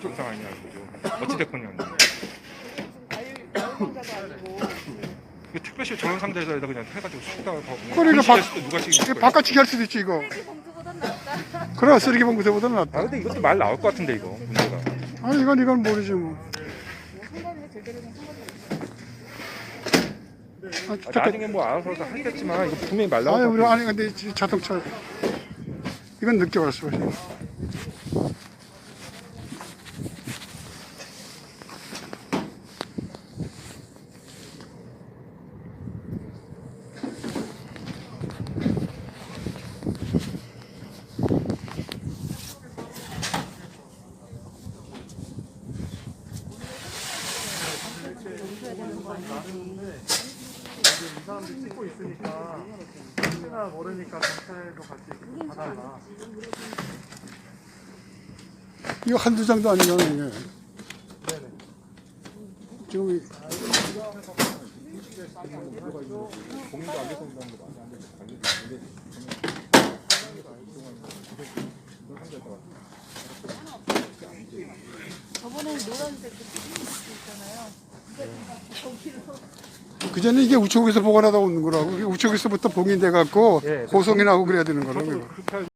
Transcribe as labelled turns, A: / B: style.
A: 정상 아니냐 이거죠. 어찌됐건 간에. 이거 특별시 정상자에다 그냥 해가지고 수다가
B: 그러니까 바-
A: 누가
B: 이게
A: 지금
B: 바깥치기 할 수도 있지 이거.
C: 쓰레기 봉투보다 낫다.
B: 그래 쓰레기 봉투보다
A: 아
B: 낫다.
A: 근데 이것도 말 나올 것 같은데 이거 문제가.
B: 아 이건 이건 모르지 뭐.
C: 상관이 제대로 된 상관이
B: 아,
A: 아,
B: 잠깐.
A: 나중에 뭐 알아서 다 하겠지만 이거 분명히 말 나올 것
B: 우리
A: 같아.
B: 아니 근데 이 자동차 이건 늦게 왔어.
D: 이 사람들 찍고 있으니까 혹시나 모르니까 경찰도 같이 받아라.
B: 이거 한두 장도 아니잖아 이게. 지금 이-
C: 저번에 노란색 그 있잖아요.
B: 그 전에 이게 우측에서 보관하다 오는 거라고. 이게 우측에서부터 봉인돼 갖고
A: 예,
B: 고성이 나고 그래야 되는 거라고. 이거.
A: 그렇게